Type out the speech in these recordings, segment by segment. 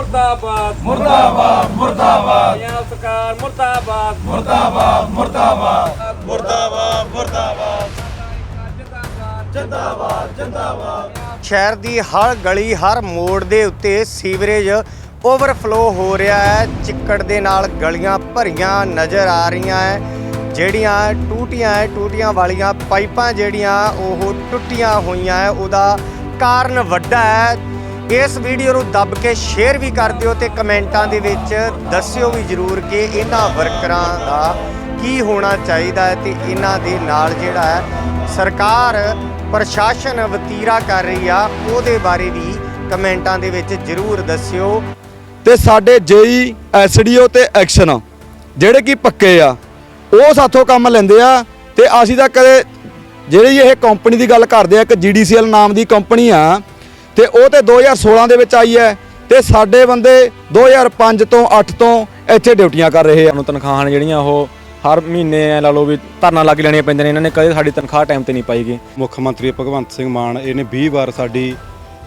ਮੁਰਦਾਬਾਦ ਮੁਰਦਾਬਾਦ। ਮੁਰਦਾਬਾਦ ਪੰਜਾਬ ਸਰਕਾਰ ਮੁਰਦਾਬਾਦ। ਮੁਰਦਾਬਾਦ ਮੁਰਦਾਬਾਦ। ਮੁਰਦਾਬਾਦ ਮੁਰਦਾਬਾਦ। ਜਿੰਦਾਬਾਦ ਜਿੰਦਾਬਾਦ। ਸ਼ਹਿਰ ਦੀ ਹਰ ਗਲੀ ਹਰ ਮੋੜ ਦੇ ਉੱਤੇ ਸੀਵਰੇਜ ਓਵਰਫਲੋ ਹੋ ਰਿਹਾ ਹੈ। ਚਿੱਕੜ ਦੇ ਨਾਲ ਗਲੀਆਂ ਭਰੀਆਂ ਨਜ਼ਰ ਆ ਰਹੀਆਂ ਹੈ। ਜਿਹੜੀਆਂ ਟੂਟੀਆਂ ਹੈ ਟੂਟੀਆਂ ਵਾਲੀਆਂ ਪਾਈਪਾਂ ਜਿਹੜੀਆਂ ਉਹ ਟੁੱਟੀਆਂ ਹੋਈਆਂ ਹੈ। ਉਹਦਾ ਕਾਰਨ ਵੱਡਾ ਹੈ। ਇਸ ਵੀਡੀਓ ਨੂੰ ਦੱਬ ਕੇ ਸ਼ੇਅਰ ਵੀ ਕਰ ਦਿਓ ਤੇ ਕਮੈਂਟਾਂ ਦੇ ਵਿੱਚ ਦੱਸਿਓ ਵੀ ਜ਼ਰੂਰ ਕਿ ਇਹਨਾਂ ਵਰਕਰਾਂ ਦਾ ਕੀ ਹੋਣਾ ਚਾਹੀਦਾ ਹੈ ਤੇ ਇਹਨਾਂ ਦੇ ਨਾਲ ਜਿਹੜਾ ਹੈ ਸਰਕਾਰ, ਪ੍ਰਸ਼ਾਸਨ ਵਤੀਰਾ ਕਰ ਰਹੀ ਆ, ਉਹਦੇ ਬਾਰੇ ਵੀ ਕਮੈਂਟਾਂ ਦੇ ਵਿੱਚ ਜ਼ਰੂਰ ਦੱਸਿਓ। ਤੇ ਸਾਡੇ ਜੇਈ ਐਸਡੀਓ ਤੇ ਐਕਸ਼ਨ ਜਿਹੜੇ ਕਿ ਪੱਕੇ ਆ, ਉਹ ਸਾਥੋਂ ਕੰਮ ਲੈਂਦੇ ਆ ਤੇ ਅਸੀਂ ਤਾਂ ਕਦੇ ਜਿਹੜੀ ਇਹ ਕੰਪਨੀ ਦੀ ਗੱਲ ਕਰਦੇ ਆ, ਇੱਕ ਜੀਡੀਸੀਐਲ ਨਾਮ ਦੀ ਕੰਪਨੀ ਆ ਤੇ ਉਹ ਤੇ 2016 ਦੇ ਵਿੱਚ ਆਈ ਹੈ ਤੇ ਸਾਡੇ ਬੰਦੇ 2005 ਤੋਂ 8 ਤੋਂ ਇੱਥੇ ਡਿਊਟੀਆਂ ਕਰ ਰਹੇ ਆ। ਸਾਨੂੰ ਤਨਖਾਹਾਂ ਨੇ ਜਿਹੜੀਆਂ ਉਹ ਹਰ ਮਹੀਨੇ ਐ ਲਾ ਲਓ ਵੀ ਧਰਨਾ ਲੱਗ ਲੈਣੀਆਂ ਪੈਂਦੀਆਂ ਨੇ। ਇਹਨਾਂ ਨੇ ਕਦੇ ਸਾਡੀ ਤਨਖਾਹ ਟਾਈਮ ਤੇ ਨਹੀਂ ਪਾਈਗੀ ਮੁੱਖ ਮੰਤਰੀ ਭਗਵੰਤ ਸਿੰਘ ਮਾਨ ਇਹਨੇ 20 ਵਾਰ ਸਾਡੀ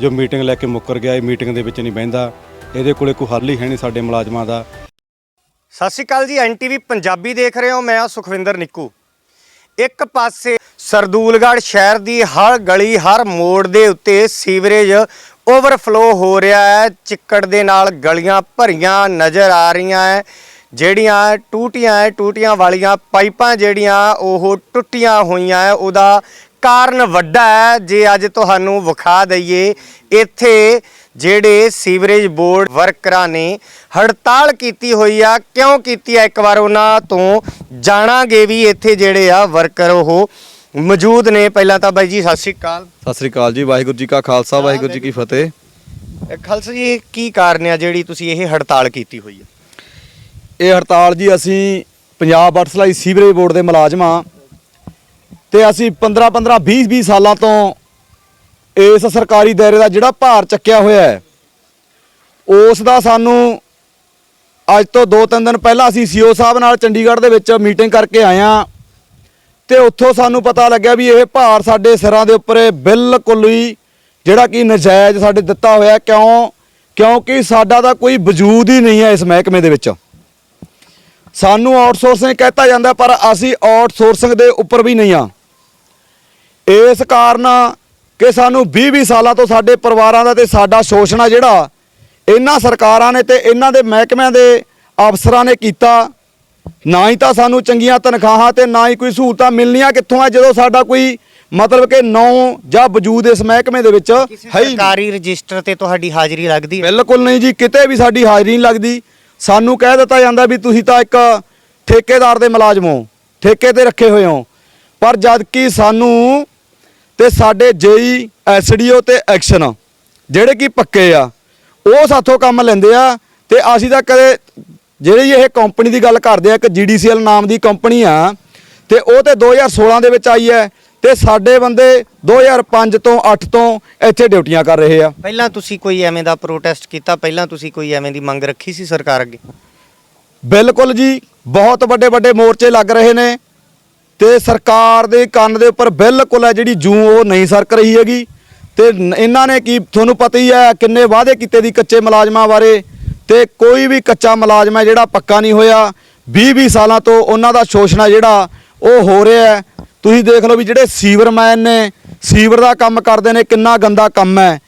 ਜੋ ਮੀਟਿੰਗ ਲੈ ਕੇ ਮੁੱਕਰ ਗਿਆ ਇਹ ਮੀਟਿੰਗ ਦੇ ਵਿੱਚ ਨਹੀਂ ਬਹਿੰਦਾ। ਇਹਦੇ ਕੋਲੇ ਕੋਈ ਹੱਲ ਹੀ ਹੈ ਨਹੀਂ ਸਾਡੇ ਮੁਲਾਜ਼ਮਾਂ ਦਾ। ਸਤਿ ਸ਼੍ਰੀ ਅਕਾਲ ਜੀ ਐਨਟੀਵੀ ਪੰਜਾਬੀ ਦੇਖ ਰਹੇ ਹੋ। ਮੈਂ ਆ ਸੁਖਵਿੰਦਰ ਨਿੱਕੂ। ਇੱਕ ਪਾਸੇ ਸਰਦੂਲਗੜ੍ਹ ਸ਼ਹਿਰ ਦੀ ਹਰ ਗਲੀ, ਹਰ ਮੋੜ ਦੇ ਉੱਤੇ ਸੀਵਰੇਜ ਓਵਰਫਲੋ ਹੋ ਰਿਹਾ ਹੈ। ਚਿੱਕੜ ਦੇ ਨਾਲ ਗਲੀਆਂ ਭਰੀਆਂ ਨਜ਼ਰ ਆ ਰਹੀਆਂ ਹੈ। ਜਿਹੜੀਆਂ ਟੂਟੀਆਂ ਹੈ, ਟੂਟੀਆਂ ਵਾਲੀਆਂ ਪਾਈਪਾਂ ਜਿਹੜੀਆਂ, ਉਹ ਟੁੱਟੀਆਂ ਹੋਈਆਂ ਹੈ। ਉਹਦਾ ਕਾਰਨ ਵੱਡਾ ਹੈ। ਜੇ ਅੱਜ ਤੁਹਾਨੂੰ ਵਿਖਾ ਦਈਏ, ਇੱਥੇ ਜਿਹੜੇ ਸੀਵਰੇਜ ਬੋਰਡ ਵਰਕਰਾਂ ਨੇ ਹੜਤਾਲ ਕੀਤੀ ਹੋਈ ਆ। ਕਿਉਂ ਕੀਤੀ ਆ? ਇੱਕ ਵਾਰ ਉਹਨਾਂ ਤੋਂ ਜਾਣਾਂਗੇ ਵੀ ਇੱਥੇ ਜਿਹੜੇ ਆ ਵਰਕਰ ਉਹ ਮੌਜੂਦ ਨੇ ਪਹਿਲਾਂ ਤਾਂ ਬਾਈ ਜੀ ਸਤਿ ਸ਼੍ਰੀ ਅਕਾਲ। ਸਤਿ ਸ੍ਰੀ ਅਕਾਲ ਜੀ ਵਾਹਿਗੁਰੂ ਜੀ ਕਾ ਖਾਲਸਾ ਵਾਹਿਗੁਰੂ ਜੀ ਕੀ ਫਤਿਹ। ਇਹ ਖਾਲਸਾ ਜੀ ਇਹ ਕੀ ਕਾਰਨ ਆ ਜਿਹੜੀ ਤੁਸੀਂ ਇਹ ਹੜਤਾਲ ਕੀਤੀ ਹੋਈ ਹੈ? ਇਹ ਹੜਤਾਲ ਜੀ ਅਸੀਂ Punjab water supply sewerage board ਦੇ ਮੁਲਾਜ਼ਮਾਂ ਤੇ ਅਸੀਂ 15 15 20 20 ਸਾਲਾਂ ਤੋਂ ਇਸ ਸਰਕਾਰੀ ਦਾਇਰੇ ਦਾ ਜਿਹੜਾ ਭਾਰ ਚੱਕਿਆ ਹੋਇਆ ਹੈ ਉਸ ਦਾ ਸਾਨੂੰ ਅੱਜ ਤੋਂ 2-3 ਦਿਨ ਪਹਿਲਾਂ ਅਸੀਂ ਸੀਓ ਸਾਹਿਬ ਨਾਲ ਚੰਡੀਗੜ੍ਹ ਦੇ ਵਿੱਚ ਮੀਟਿੰਗ ਕਰਕੇ ਆਏ ਹਾਂ। ਤੇ ਉੱਥੋਂ ਸਾਨੂੰ ਪਤਾ ਲੱਗਿਆ ਵੀ ਇਹ ਭਾਰ ਸਾਡੇ ਸਿਰਾਂ ਦੇ ਉੱਪਰ ਬਿਲਕੁਲ ਹੀ ਜਿਹੜਾ ਕਿ ਨਜਾਇਜ਼ ਸਾਡੇ ਦਿੱਤਾ ਹੋਇਆ ਕਿਉਂ, ਕਿਉਂਕਿ ਸਾਡਾ ਤਾਂ ਕੋਈ ਵਜੂਦ ਹੀ ਨਹੀਂ ਹੈ ਇਸ ਮਹਿਕਮੇ ਦੇ ਵਿੱਚ। ਸਾਨੂੰ ਆਊਟਸੋਰਸਿੰਗ ਕਹਿਤਾ ਜਾਂਦਾ, ਪਰ ਅਸੀਂ ਆਊਟਸੋਰਸਿੰਗ ਦੇ ਉੱਪਰ ਵੀ ਨਹੀਂ ਆ ਇਸ ਕਾਰਨ ਕਿ ਸਾਨੂੰ 20-20 ਸਾਲਾਂ ਤੋਂ ਸਾਡੇ ਪਰਿਵਾਰਾਂ ਦਾ ਤੇ ਸਾਡਾ ਸ਼ੋਸ਼ਣ ਜਿਹੜਾ, ਇਹਨਾਂ ਸਰਕਾਰਾਂ ਨੇ ਤੇ ਇਹਨਾਂ ਦੇ ਮਹਿਕਮਿਆਂ ਦੇ ਅਫਸਰਾਂ ਨੇ ਕੀਤਾ ਨਾ ਹੀ ਤਾਂ ਸਾਨੂੰ ਚੰਗੀਆਂ ਤਨਖਾਹਾਂ ਤੇ ਨਾ ਹੀ ਕੋਈ ਸਹੂਲਤਾਂ ਮਿਲਣੀਆਂ ਕਿੱਥੋਂ ਆ? ਜਦੋਂ ਸਾਡਾ ਕੋਈ ਮਤਲਬ ਕਿ ਨੌ ਜਾਂ ਵਜੂਦ ਇਸ ਮਹਿਕਮੇ ਦੇ ਵਿੱਚ ਹੈ ਹੀ ਨਹੀਂ। ਸਰਕਾਰੀ ਰਜਿਸਟਰ ਤੇ ਤੁਹਾਡੀ ਹਾਜ਼ਰੀ ਲੱਗਦੀ? ਹੈ ਬਿਲਕੁਲ ਨਹੀਂ ਜੀ ਕਿਤੇ ਵੀ ਸਾਡੀ ਹਾਜ਼ਰੀ ਨਹੀਂ ਲੱਗਦੀ। ਸਾਨੂੰ ਕਹਿ ਦਿੱਤਾ ਜਾਂਦਾ ਵੀ ਤੁਸੀਂ ਤਾਂ ਇੱਕ ਠੇਕੇਦਾਰ ਦੇ ਮੁਲਾਜ਼ਮ ਹੋ ਠੇਕੇ ਤੇ ਰੱਖੇ ਹੋਏ ਹੋ। ਪਰ ਜਦ ਕਿ ਸਾਨੂੰ ਤੇ ਸਾਡੇ ਜੇਈ ਐਸਡੀਓ ਤੇ ਐਕਸ਼ਨ ਜਿਹੜੇ ਕਿ ਪੱਕੇ ਆ ਉਹ ਸਾਥੋਂ ਕੰਮ ਲੈਂਦੇ ਆ ਤੇ ਅਸੀਂ ਤਾਂ ਕਦੇ ਜਿਹੜੀ ਇਹ ਕੰਪਨੀ ਦੀ ਗੱਲ ਕਰਦੇ ਆ ਇੱਕ ਜੀਡੀਸੀਐਲ ਨਾਮ ਦੀ ਕੰਪਨੀ ਆ ਤੇ ਉਹ ਤੇ 2016 ਦੇ ਵਿੱਚ ਆਈ ਹੈ ਤੇ ਸਾਡੇ ਬੰਦੇ 2005 ਤੋਂ 8 ਤੋਂ ਇੱਥੇ ਡਿਊਟੀਆਂ ਕਰ ਰਹੇ ਆ। ਪਹਿਲਾਂ ਤੁਸੀਂ ਕੋਈ ਐਵੇਂ ਦਾ ਪ੍ਰੋਟੈਸਟ ਕੀਤਾ? ਪਹਿਲਾਂ ਤੁਸੀਂ ਕੋਈ ਐਵੇਂ ਦੀ ਮੰਗ ਰੱਖੀ ਸੀ ਸਰਕਾਰ ਅੱਗੇ? ਬਿਲਕੁਲ ਜੀ ਬਹੁਤ ਵੱਡੇ ਵੱਡੇ ਮੋਰਚੇ ਲੱਗ ਰਹੇ ਨੇ ਤੇ ਸਰਕਾਰ ਦੇ ਕੰਨ ਦੇ ਉੱਪਰ ਬਿਲਕੁਲ ਹੈ ਜਿਹੜੀ ਜੂ ਉਹ ਨਹੀਂ ਸਰਕ ਰਹੀ ਹੈਗੀ ਤੇ ਇਹਨਾਂ ਨੇ ਕੀ ਤੁਹਾਨੂੰ ਪਤਾ ਹੀ ਹੈ ਕਿੰਨੇ ਵਾਅਦੇ ਕੀਤੇ ਦੀ ਕੱਚੇ ਮੁਲਾਜ਼ਮਾਂ ਬਾਰੇ ਤੇ ਕੋਈ ਵੀ ਕੱਚਾ ਮੁਲਾਜ਼ਮ ਹੈ ਜਿਹੜਾ ਪੱਕਾ ਨਹੀਂ ਹੋਇਆ 20-20 ਸਾਲਾਂ ਤੋਂ ਉਹਨਾਂ ਦਾ ਸ਼ੋਸ਼ਣ ਜਿਹੜਾ ਉਹ ਹੋ ਰਿਹਾ ਹੈ। ਤੁਸੀਂ ਦੇਖ ਲਓ ਵੀ ਜਿਹੜੇ ਸੀਵਰਮੈਨ ਨੇ ਸੀਵਰ ਦਾ ਕੰਮ ਕਰਦੇ ਨੇ ਕਿੰਨਾ ਗੰਦਾ ਕੰਮ ਹੈ।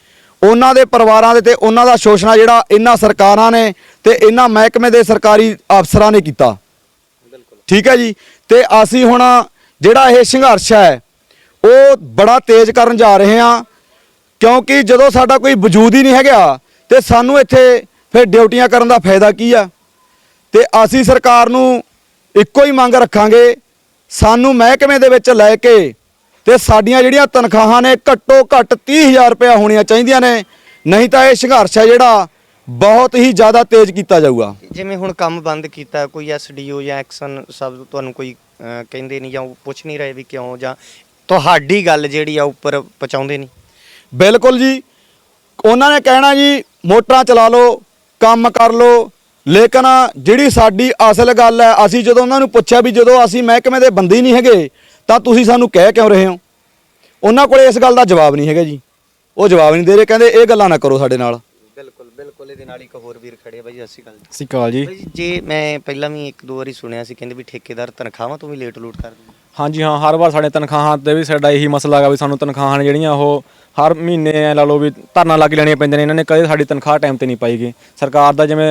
ਉਹਨਾਂ ਦੇ ਪਰਿਵਾਰਾਂ ਦੇ ਤੇ ਉਹਨਾਂ ਦਾ ਸ਼ੋਸ਼ਣ ਜਿਹੜਾ ਇਹਨਾਂ ਸਰਕਾਰਾਂ ਨੇ ਤੇ ਇਹਨਾਂ ਮਹਿਕਮੇ ਦੇ ਸਰਕਾਰੀ ਅਫਸਰਾਂ ਨੇ ਕੀਤਾ। ਠੀਕ ਹੈ ਜੀ? ਤੇ ਅਸੀਂ ਹੁਣ ਜਿਹੜਾ ਇਹ ਸੰਘਰਸ਼ ਹੈ ਉਹ ਬੜਾ ਤੇਜ਼ ਕਰਨ ਜਾ ਰਹੇ ਹਾਂ ਕਿਉਂਕਿ ਜਦੋਂ ਸਾਡਾ ਕੋਈ ਵਜੂਦ ਹੀ ਨਹੀਂ ਹੈਗਾ ਤੇ ਸਾਨੂੰ ਇੱਥੇ ਫਿਰ ਡਿਊਟੀਆਂ ਕਰਨ ਦਾ ਫਾਇਦਾ ਕੀ ਆ? ਤੇ ਅਸੀਂ ਸਰਕਾਰ ਨੂੰ ਇੱਕੋ ਹੀ ਮੰਗ ਰੱਖਾਂਗੇ ਸਾਨੂੰ ਮਹਿਕਮੇ ਦੇ ਵਿੱਚ ਲੈ ਕੇ ਤੇ ਸਾਡੀਆਂ ਜਿਹੜੀਆਂ ਤਨਖਾਹਾਂ ਨੇ ਘੱਟੋ ਘੱਟ 30000 ਰੁਪਏ ਹੋਣੀਆਂ ਚਾਹੀਦੀਆਂ ਨੇ ਨਹੀਂ ਤਾਂ ਇਹ ਸੰਘਰਸ਼ ਹੈ ਜਿਹੜਾ ਬਹੁਤ ਹੀ ਜ਼ਿਆਦਾ ਤੇਜ਼ ਕੀਤਾ ਜਾਊਗਾ। ਜਿਵੇਂ ਹੁਣ ਕੰਮ ਬੰਦ ਕੀਤਾ ਕੋਈ ਐਸਡੀਓ ਜਾਂ ਐਕਸ਼ਨ ਸਭ ਤੁਹਾਨੂੰ ਕੋਈ ਕਹਿੰਦੇ ਨਹੀਂ ਜਾਂ ਉਹ ਪੁੱਛ ਨਹੀਂ ਰਹੇ ਵੀ ਕਿਉਂ ਜਾਂ ਤੁਹਾਡੀ ਗੱਲ ਜਿਹੜੀ ਆ ਉੱਪਰ ਪਹੁੰਚਾਉਂਦੇ ਨਹੀਂ। ਬਿਲਕੁਲ ਜੀ। ਉਹਨਾਂ ਨੇ ਕਹਿਣਾ ਜੀ ਮੋਟਰਾਂ ਚਲਾ ਲਓ ਕੰਮ ਕਰ ਲਓ। ਲੇਕਿਨ ਜਿਹੜੀ ਸਾਡੀ ਅਸਲ ਗੱਲ ਹੈ ਅਸੀਂ ਜਦੋਂ ਉਹਨਾਂ ਨੂੰ ਪੁੱਛਿਆ ਵੀ ਜਦੋਂ ਅਸੀਂ ਮਹਿਕਮੇ ਦੇ ਬੰਦੇ ਨਹੀਂ ਹੈਗੇ ਤਾਂ ਤੁਸੀਂ ਸਾਨੂੰ ਕਹਿ ਕਿਉਂ ਰਹੇ ਹੋ? ਉਹਨਾਂ ਕੋਲੇ ਇਸ ਗੱਲ ਦਾ ਜਵਾਬ ਨਹੀਂ ਹੈਗਾ ਜੀ। ਉਹ ਜਵਾਬ ਨਹੀਂ ਦੇ ਰਹੇ ਕਹਿੰਦੇ ਇਹ ਗੱਲਾਂ ਨਾ ਕਰੋ ਸਾਡੇ ਨਾਲ। ਬਿਲਕੁਲ ਬਿਲਕੁਲ ਇਹਦੇ ਨਾਲ ਇੱਕ ਹੋਰ ਵੀਰ ਖੜੇ ਆ ਬਾਈ ਸਤਿ ਸ਼੍ਰੀ ਅਕਾਲ ਜੀ। ਸਤਿ ਸ਼੍ਰੀ ਅਕਾਲ ਜੀ। ਬਾਈ ਜੀ, ਜੇ ਮੈਂ ਪਹਿਲਾਂ ਵੀ ਇੱਕ ਦੋ ਵਾਰੀ ਸੁਣਿਆ ਸੀ ਕਹਿੰਦੇ ਵੀ ਠੇਕੇਦਾਰ ਤਨਖਾਹਾਂ ਤੋਂ ਵੀ ਲੇਟ ਲੂਟ ਕਰ ਦਿੰਦੇ। ਹਾਂਜੀ ਹਾਂ ਹਰ ਵਾਰ ਸਾਡੇ ਤਨਖਾਹਾਂ ਤੇ ਵੀ ਸਾਡਾ ਇਹੀ ਮਸਲਾ ਹੈਗਾ ਵੀ ਸਾਨੂੰ ਤਨਖਾਹਾਂ ਨੇ ਜਿਹੜੀਆਂ ਉਹ ਹਰ ਮਹੀਨੇ ਐ ਲਾ ਲਓ ਵੀ ਧਰਨਾ ਲੱਗ ਲੈਣੀਆਂ ਪੈਂਦੀਆਂ ਨੇ ਇਹਨਾਂ ਨੇ ਕਦੇ ਸਾਡੀ ਤਨਖਾਹ ਟਾਈਮ ਤੇ ਨਹੀਂ ਪਾਈਗੀ ਸਰਕਾਰ ਦਾ ਜਿਵੇਂ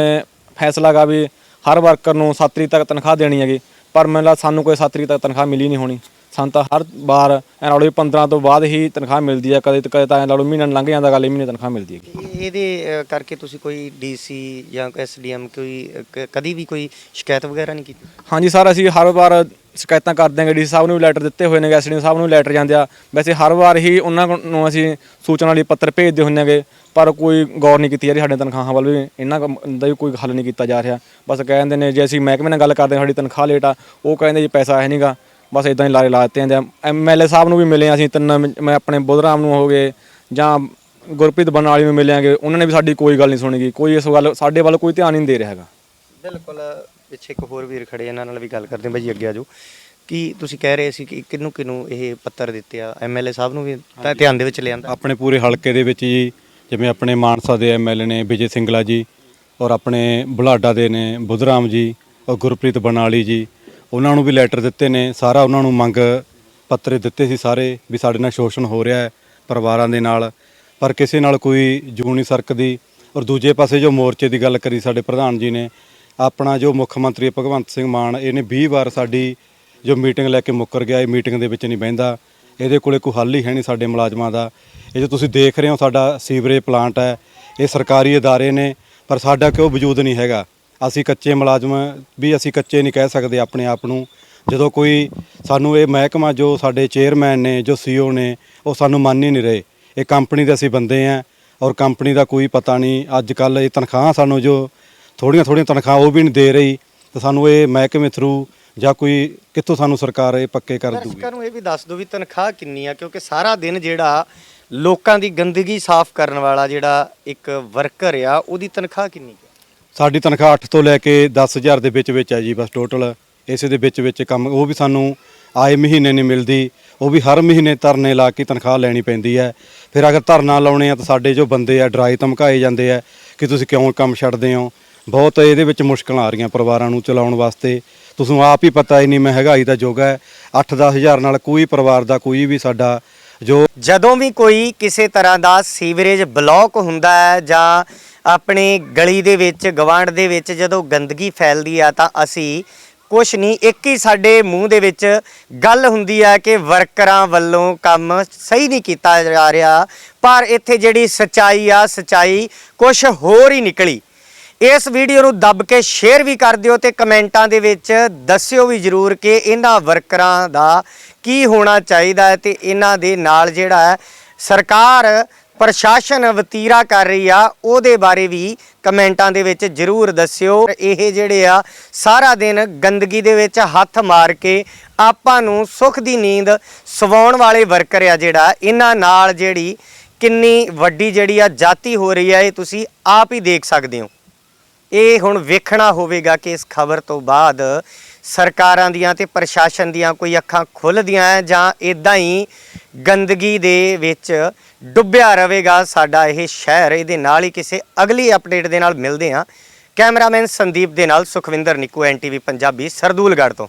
ਫੈਸਲਾ ਹੈਗਾ ਵੀ ਹਰ ਵਰਕਰ ਨੂੰ 7 ਤਰੀਕ ਤੱਕ ਤਨਖਾਹ ਦੇਣੀ ਹੈਗੀ ਪਰ ਮੈਨੂੰ ਲੱਗਦਾ ਸਾਨੂੰ ਕੋਈ 7 ਤਰੀਕ ਤੱਕ ਤਨਖਾਹ ਮਿਲੀ ਨਹੀਂ ਹੋਣੀ। ਸਾਨੂੰ ਤਾਂ ਹਰ ਵਾਰ ਐ ਲਾ ਲਓ ਵੀ 15 ਤੋਂ ਬਾਅਦ ਹੀ ਤਨਖਾਹ ਮਿਲਦੀ ਹੈ ਕਦੇ ਕਦੇ ਤਾਂ ਐ ਲਾ ਲਓ ਮਹੀਨਾ ਲੰਘ ਜਾਂਦਾ ਗੱਲ ਮਹੀਨੇ ਤਨਖਾਹ ਮਿਲਦੀ ਹੈਗੀ। ਇਹ- ਇਹਦੇ ਅ, ਕਰਕੇ ਤੁਸੀਂ ਕੋਈ ਡੀਸੀ ਜਾਂ ਐਸਡੀਐਮ ਕੋਈ ਅ, ਕ- ਕਦੀ ਵੀ ਕੋਈ ਸ਼ਿਕਾਇਤ ਵਗੈਰਾ ਨਹੀਂ ਕੀਤੀ? ਹਾਂਜੀ ਸਰ ਅਸੀਂ ਹਰ ਵਾਰ ਸ਼ਿਕਾਇਤਾਂ ਕਰਦੇ ਹਾਂ ਡੀ ਸਾਹਿਬ ਨੂੰ ਵੀ ਲੈਟਰ ਦਿੱਤੇ ਹੋਏ ਨੇ ਐਸਡੀਐਮ ਸਾਹਿਬ ਨੂੰ ਵੀ ਲੈਟਰ ਜਾਂਦੇ ਆ। ਵੈਸੇ ਹਰ ਵਾਰ ਹੀ ਉਹਨਾਂ ਨੂੰ ਅਸੀਂ ਸੂਚਨਾ ਲਈ ਪੱਤਰ ਭੇਜਦੇ ਹੁੰਦੇ ਹਾਂਗੇ, ਪਰ ਕੋਈ ਗੌਰ ਨਹੀਂ ਕੀਤੀ ਜਾ ਰਹੀ ਸਾਡੇ ਤਨਖਾਹਾਂ ਵੱਲ ਵੀ। ਇਹਨਾਂ ਕੰਮ ਦਾ ਵੀ ਕੋਈ ਹੱਲ ਨਹੀਂ ਕੀਤਾ ਜਾ ਰਿਹਾ। ਬਸ ਕਹਿੰਦੇ ਨੇ, ਜੇ ਅਸੀਂ ਮਹਿਕਮੇ ਨਾਲ ਗੱਲ ਕਰਦੇ ਸਾਡੀ ਤਨਖਾਹ ਲੇਟ ਆ, ਉਹ ਕਹਿੰਦੇ ਜੀ ਪੈਸਾ ਹੈ ਨਹੀਂਗਾ ਬਸ ਇਦਾਂ ਹੀ ਲਾਰੇ ਲਾ ਦਿੱਤੇ ਜਾਂਦੇ ਆ। ਐਮਐਲਏ ਸਾਹਿਬ ਨੂੰ ਵੀ ਮਿਲੇ ਅਸੀਂ ਤਿੰਨ, ਮੈਂ ਆਪਣੇ ਬੁੱਧਰਾਮ ਨੂੰ ਹੋ ਗਏ, ਜਾਂ ਗੁਰਪ੍ਰੀਤ ਬਨਾਲੀ ਨੂੰ ਮਿਲਿਆਂਗੇ ਉਹਨਾਂ ਨੇ ਵੀ ਸਾਡੀ ਕੋਈ ਗੱਲ ਨਹੀਂ ਸੁਣੀਗੀ ਕੋਈ ਇਸ ਗੱਲ, ਸਾਡੇ ਵੱਲ ਕੋਈ ਧਿਆਨ ਨਹੀਂ ਦੇ ਰਿਹਾ ਹੈਗਾ। ਬਿਲਕੁਲ। ਪਿੱਛੇ ਇੱਕ ਹੋਰ ਵੀਰ ਖੜੇ ਇਹਨਾਂ ਨਾਲ ਵੀ ਗੱਲ ਕਰਦੇ ਹਾਂ। ਜੀ ਅੱਗੇ ਆਜੋ ਕੀ ਤੁਸੀਂ ਕਹਿ ਰਹੇ ਸੀ ਕਿ ਕਿਹਨੂੰ ਕਿਹਨੂੰ ਇਹ ਪੱਤਰ ਦਿੱਤੇ ਆ? ਐਮਐਲਏ ਸਾਹਿਬ ਨੂੰ ਵੀ ਤਾਂ ਧਿਆਨ ਦੇ ਵਿੱਚ ਲਿਆਂਦਾ ਆਪਣੇ ਪੂਰੇ ਹਲਕੇ ਦੇ ਵਿੱਚ ਜੀ ਜਿਵੇਂ ਆਪਣੇ ਮਾਨਸਾ ਦੇ ਐਮਐਲਏ ਨੇ ਵਿਜੇ ਸਿੰਗਲਾ ਜੀ ਔਰ ਆਪਣੇ ਬੁਢਲਾਡਾ ਦੇ ਨੇ ਬੁੱਧਰਾਮ ਜੀ ਔਰ ਗੁਰਪ੍ਰੀਤ ਬਨਾਲੀ ਜੀ ਉਹਨਾਂ ਨੂੰ ਵੀ ਲੈਟਰ ਦਿੱਤੇ ਨੇ। ਸਾਰਾ ਉਹਨਾਂ ਨੂੰ ਮੰਗ ਪੱਤਰ ਦਿੱਤੇ ਸੀ ਸਾਰੇ ਵੀ ਸਾਡੇ ਨਾਲ ਸ਼ੋਸ਼ਣ ਹੋ ਰਿਹਾ ਹੈ ਪਰਿਵਾਰਾਂ ਦੇ ਨਾਲ। ਪਰ ਕਿਸੇ ਨਾਲ ਕੋਈ ਜੂਨ ਸਰਕਦੀ ਔਰ ਦੂਜੇ ਪਾਸੇ ਜੋ ਮੋਰਚੇ ਦੀ ਗੱਲ ਕਰੀ ਸਾਡੇ ਪ੍ਰਧਾਨ ਜੀ ਨੇ ਆਪਣਾ ਜੋ ਮੁੱਖ ਮੰਤਰੀ ਭਗਵੰਤ ਸਿੰਘ ਮਾਨ, ਇਹਨੇ 20 ਵਾਰ ਸਾਡੀ ਜੋ ਮੀਟਿੰਗ ਲੈ ਕੇ ਮੁੱਕਰ ਗਿਆ, ਇਹ ਮੀਟਿੰਗ ਦੇ ਵਿੱਚ ਨਹੀਂ ਬਹਿੰਦਾ। ਇਹਦੇ ਕੋਲੇ ਕੋਈ ਹੱਲ ਹੀ ਹੈ ਨਹੀਂ ਸਾਡੇ ਮੁਲਾਜ਼ਮਾਂ ਦਾ। ਇਹ ਜੋ ਤੁਸੀਂ ਦੇਖ ਰਹੇ ਹੋ, ਸਾਡਾ ਸੀਵਰੇਜ ਪਲਾਂਟ ਹੈ, ਇਹ ਸਰਕਾਰੀ ਅਦਾਰੇ ਨੇ, ਪਰ ਸਾਡਾ ਕਿਉਂ ਵਜੂਦ ਨਹੀਂ ਹੈਗਾ? ਅਸੀਂ ਕੱਚੇ ਮੁਲਾਜ਼ਮ ਵੀ ਅਸੀਂ ਕੱਚੇ ਨਹੀਂ ਕਹਿ ਸਕਦੇ ਆਪਣੇ ਆਪ ਨੂੰ। ਜਦੋਂ ਕੋਈ ਸਾਨੂੰ ਇਹ ਮਹਿਕਮਾ ਜੋ ਸਾਡੇ ਚੇਅਰਮੈਨ ਨੇ, ਜੋ ਸੀਓ ਨੇ, ਉਹ ਸਾਨੂੰ ਮੰਨ ਹੀ ਨਹੀਂ ਰਹੇ। ਇਹ ਕੰਪਨੀ ਦੇ ਅਸੀਂ ਬੰਦੇ ਆ, ਔਰ ਕੰਪਨੀ ਦਾ ਕੋਈ ਪਤਾ ਨਹੀਂ ਅੱਜ ਕੱਲ ਇਹ ਤਨਖਾਹ ਸਾਨੂੰ ਜੋ ਥੋੜੀਆਂ ਥੋੜੀਆਂ ਤਨਖਾਹ ਉਹ ਵੀ ਨਹੀਂ ਦੇ ਰਹੀ ਤੇ ਸਾਨੂੰ ਇਹ ਮਹਿਕਮੇ ਥਰੂ ਜਾਂ ਕੋਈ ਕਿੱਥੋਂ ਸਾਨੂੰ ਸਰਕਾਰ ਇਹ ਪੱਕੇ ਕਰ ਦੂਗੀ? ਦਰਸ਼ਕਾਂ ਨੂੰ ਇਹ ਵੀ ਦੱਸ ਦਿਓ ਵੀ ਤਨਖਾਹ ਕਿੰਨੀ ਆ ਕਿਉਂਕਿ ਸਾਰਾ ਦਿਨ ਜਿਹੜਾ ਲੋਕਾਂ ਦੀ ਗੰਦਗੀ ਸਾਫ਼ ਕਰਨ ਵਾਲਾ ਜਿਹੜਾ ਇੱਕ ਵਰਕਰ ਆ ਉਹਦੀ ਤਨਖਾਹ ਕਿੰਨੀ ਆ? ਸਾਡੀ ਤਨਖਾਹ 8 ਤੋਂ ਲੈ ਕੇ 10000 ਦੇ ਵਿੱਚ ਵਿੱਚ ਹੈ ਜੀ ਬਸ ਟੋਟਲ ਇਸੇ ਦੇ ਵਿੱਚ ਵਿੱਚ ਕੰਮ ਉਹ ਵੀ ਸਾਨੂੰ ਆਏ ਮਹੀਨੇ ਨਹੀਂ ਮਿਲਦੀ ਉਹ ਵੀ ਹਰ ਮਹੀਨੇ ਧਰਨੇ ਲਾ ਕੇ ਤਨਖਾਹ ਲੈਣੀ ਪੈਂਦੀ ਹੈ। ਫਿਰ ਅਗਰ ਧਰਨਾ ਲਾਉਣੇ ਆ ਤਾਂ ਸਾਡੇ ਜੋ ਬੰਦੇ ਆ ਡਰਾਈ ਧਮਕਾਏ ਜਾਂਦੇ ਆ ਕਿ ਤੁਸੀਂ ਕਿਉਂ ਕੰਮ ਛੱਡਦੇ ਹੋ? ਬਹੁਤ ਇਹਦੇ ਵਿੱਚ ਮੁਸ਼ਕਲਾਂ ਆ ਰਹੀਆਂ ਪਰਿਵਾਰਾਂ ਨੂੰ ਚਲਾਉਣ ਵਾਸਤੇ। ਤੁਸੀਂ ਆਪ ਹੀ ਪਤਾ ਹੀ ਨਹੀਂ ਮਹਿੰਗਾਈ ਦਾ ਯੁੱਗ ਹੈ। 8-10 ਹਜ਼ਾਰ ਨਾਲ ਕੋਈ ਪਰਿਵਾਰ ਦਾ ਕੋਈ ਵੀ ਸਾਡਾ ਜੋ ਜਦੋਂ ਵੀ ਕੋਈ ਕਿਸੇ ਤਰ੍ਹਾਂ ਦਾ ਸੀਵਰੇਜ ਬਲੌਕ ਹੁੰਦਾ ਹੈ ਜਾਂ ਆਪਣੇ ਗਲੀ ਦੇ ਵਿੱਚ, ਗਵਾਂਢ ਦੇ ਵਿੱਚ ਜਦੋਂ ਗੰਦਗੀ ਫੈਲਦੀ ਆ ਤਾਂ ਅਸੀਂ ਕੁਛ ਨਹੀਂ, ਇੱਕ ਹੀ ਸਾਡੇ ਮੂੰਹ ਦੇ ਵਿੱਚ ਗੱਲ ਹੁੰਦੀ ਹੈ ਕਿ ਵਰਕਰਾਂ ਵੱਲੋਂ ਕੰਮ ਸਹੀ ਨਹੀਂ ਕੀਤਾ ਜਾ ਰਿਹਾ। ਪਰ ਇੱਥੇ ਜਿਹੜੀ ਸਚਾਈ ਆ, ਸਚਾਈ ਕੁਛ ਹੋਰ ਹੀ ਨਿਕਲੀ। ਇਸ ਵੀਡੀਓ ਨੂੰ ਦੱਬ ਕੇ ਸ਼ੇਅਰ ਵੀ ਕਰ ਦਿਓ ਤੇ ਕਮੈਂਟਾਂ ਦੇ ਵਿੱਚ ਦੱਸਿਓ ਵੀ ਜਰੂਰ ਕਿ ਇਹਨਾਂ ਵਰਕਰਾਂ ਦਾ ਕੀ ਹੋਣਾ ਚਾਹੀਦਾ ਹੈ ਤੇ ਇਹਨਾਂ ਦੇ ਨਾਲ ਜਿਹੜਾ ਹੈ ਸਰਕਾਰ, ਪ੍ਰਸ਼ਾਸਨ ਵਤੀਰਾ ਕਰ ਰਹੀ ਆ, ਉਹਦੇ ਬਾਰੇ ਵੀ ਕਮੈਂਟਾਂ ਦੇ ਵਿੱਚ ਜਰੂਰ ਦੱਸਿਓ। ਇਹ ਜਿਹੜੇ ਆ, ਸਾਰਾ ਦਿਨ ਗੰਦਗੀ ਦੇ ਵਿੱਚ ਹੱਥ ਮਾਰ ਕੇ ਆਪਾਂ ਨੂੰ ਸੁੱਖ ਦੀ ਨੀਂਦ ਸਵਾਉਣ ਵਾਲੇ ਵਰਕਰ ਆ ਜਿਹੜਾ, ਇਹਨਾਂ ਨਾਲ ਜਿਹੜੀ ਕਿੰਨੀ ਵੱਡੀ ਜਿਹੜੀ ਆ ਜਾਤੀ ਹੋ ਰਹੀ ਆ, ਇਹ ਤੁਸੀਂ ਆਪ ਹੀ ਦੇਖ ਸਕਦੇ ਹੋ। ਇਹ ਹੁਣ ਵੇਖਣਾ ਹੋਵੇਗਾ ਕਿ ਇਸ ਖਬਰ ਤੋਂ ਬਾਅਦ ਸਰਕਾਰਾਂ ਦੀਆਂ ਤੇ ਪ੍ਰਸ਼ਾਸਨ ਦੀਆਂ ਕੋਈ ਅੱਖਾਂ ਖੁੱਲਦੀਆਂ ਹੈ ਜਾਂ ਇਦਾਂ ਹੀ ਗੰਦਗੀ ਦੇ ਵਿੱਚ ਡੁੱਬਿਆ ਰਹੇਗਾ ਸਾਡਾ ਇਹ ਸ਼ਹਿਰ। ਇਹਦੇ ਨਾਲ ਹੀ ਕਿਸੇ ਅਗਲੀ ਅਪਡੇਟ ਦੇ ਨਾਲ ਮਿਲਦੇ ਹਾਂ। ਕੈਮਰਾਮੈਨ ਸੰਦੀਪ ਦੇ ਨਾਲ ਸੁਖਵਿੰਦਰ ਨਿੱਕੂ ਐਨਟੀਵੀ ਪੰਜਾਬੀ, ਸਰਦੂਲਗੜ੍ਹ ਤੋਂ।